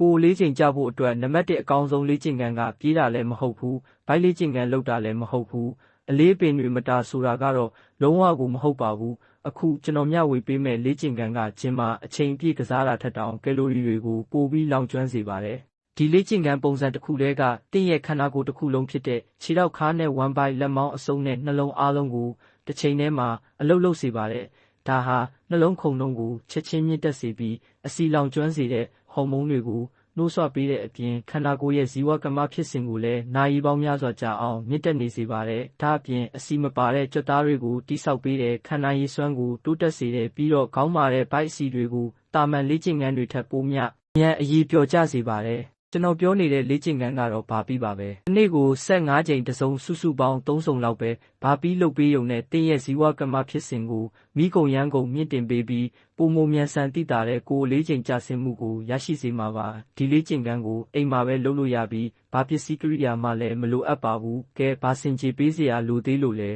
ကိုယ်လေးချိန်ကြဖို့အတွက်နံပါတ်1အကောင်းဆုံးလေ့ကျင့်ခန်းကပြေးတာလည်းမဟုတ်ဘူးဘိုက်လေ့ကျင့်ခန်းလုပ်တာလည်းမဟုတ်ဘူးအလေးပင်တွေမတာဆိုတာကတော့လုံးဝကိုမဟုတ်ပါဘူးအခုကျွန်တော်မျှဝေပေးမဲ့လေ့ကျင့်ခန်းကဂျင်မှာအချိန်ပြည့်ကစားတာထက်တောင်ကယ်လိုရီတွေကိုပိုပြီးလောင်ကျွမ်းစေပါတယ်ဒီလေ့ကျင့်ခန်းပုံစံတစ်ခုတည်းကတင့်ရဲ့ခန္ဓာကိုယ်တစ်ခုလုံးဖြစ်တဲ့ခြေထောက်ခါးနဲ့ဝမ်းပိုင်းလက်မောင်းအစုံနဲ့နှလုံးအားလုံးကိုတစ်ချိန်တည်းမှာအလုတ်လုတ်စေပါတယ်ဒါဟာနှလုံးခုန်နှုန်းကိုချက်ချင်းမြင့်တက်စေပြီးအစီလောင်ကျွမ်းစေတဲ့ ဟော်မုန်းတွေကိုနှိုးဆွပေးတဲ့အပြင်ခန္ဓာကိုယ်ရဲ့ဇီဝကမ္မဖြစ်စဉ်ကိုလည်းနာရီပေါင်းများစွာကြာအောင်မြင့်တက်နေစေပါတယ်။ဒါအပြင်အစီမပါတဲ့ကြွက်သားတွေကိုတိဆောက်ပေးတဲ့ခန္ဓာရည်စွမ်းကိုတိုးတက်စေတဲ့ပြီးတော့ခေါင်းမာတဲ့ဗိုက်အစီတွေကိုတာမန်လေ့ကျင့်ခန်းတွေထက်ပိုများအမြန်အရေးပျော်ကျစေပါတယ်။ ကျွန်တော်ပြောနေတဲ့လေ့ကျင့်ခန်းကတော့ဘာပြီးပါပဲ။ဒီနေ့ကို15ကြိမ်တစ်စုံစုစုပေါင်း3စုံလောက်ပဲဘာပြီးလုပ်ပေးရုံနဲ့တင်းရဲ့ဇီဝကမ္မဖြစ်စဉ်ကိုမိကုံရန်ကုန်မြင့်တင်ပေးပြီးပုံမမြန်ဆန်တိတာတဲ့ကိုယ်လေးချိန်ကြာဆင်းမှုကိုရရှိစေမှာပါဒီလေ့ကျင့်ခန်းကိုအိမ်မှာပဲလုပ်လို့ရပြီးဘာပစ္စည်းကိရိယာမှလည်းမလိုအပ်ပါဘူးကဲဘာစင်ကြေပေးစရာလိုသေးလို့လဲ